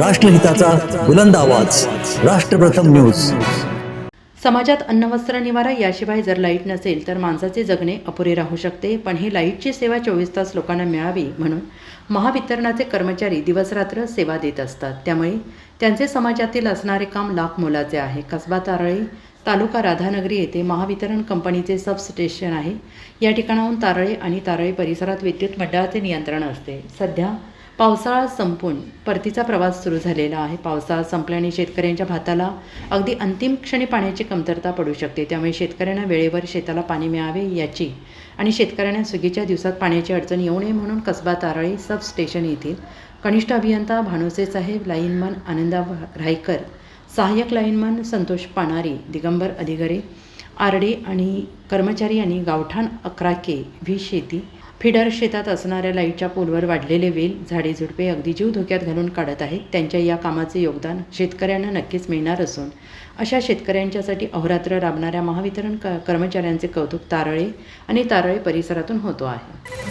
राष्ट्रहिताचा बुलंद आवाज. राष्ट्रप्रथम न्यूज. समाजात अन्न वस्त्र निवारा याशिवाय जर लाइट नसेल तर माणसाचे जगणे अपुरे राहू शकते पण ही लाईटची सेवा चोवीस तास लोकांना मिळावी म्हणून महावितरणाचे कर्मचारी दिवसरात्र सेवा देत असतात. त्यामुळे त्यांचे समाजातील असणारे काम लाख मोलाचे आहे. कसबा तारळी तालुका राधानगरी येथे महावितरण कंपनीचे सबस्टेशन आहे. या ठिकाणाहून तारळे आणि तारळे परिसरात विद्युत मंडळाचे नियंत्रण असते. सध्या पावसाळा संपून परतीचा प्रवास सुरू झालेला आहे. पावसाळा संपल्याने शेतकऱ्यांच्या भाताला अगदी अंतिम क्षणी पाण्याची कमतरता पडू शकते. त्यामुळे शेतकऱ्यांना वेळेवर शेताला पाणी मिळावे याची आणि शेतकऱ्यांना सुगीच्या दिवसात पाण्याची अडचण येऊ नये म्हणून कसबा तारळी सब स्टेशन येथील कनिष्ठ अभियंता भानुसे साहेब लाईनमन आनंदा रायकर सहाय्यक लाईनमन संतोष पाणारी दिगंबर अधिकारी आरडी आणि कर्मचारी यांनी गावठाण अकराके व्ही शेती फिडर शेतात असणाऱ्या लाईटच्या पोलवर वाढलेले वेल झाडे झुडपे अगदी जीव धोक्यात घालून काढत आहेत. त्यांच्या या कामाचे योगदान शेतकऱ्यांना नक्कीच मिळणार असून अशा शेतकऱ्यांच्यासाठी अहोरात्र राबणाऱ्या महावितरण क कर्मचाऱ्यांचे कौतुक तारळे आणि तारळे परिसरातून होतो आहे.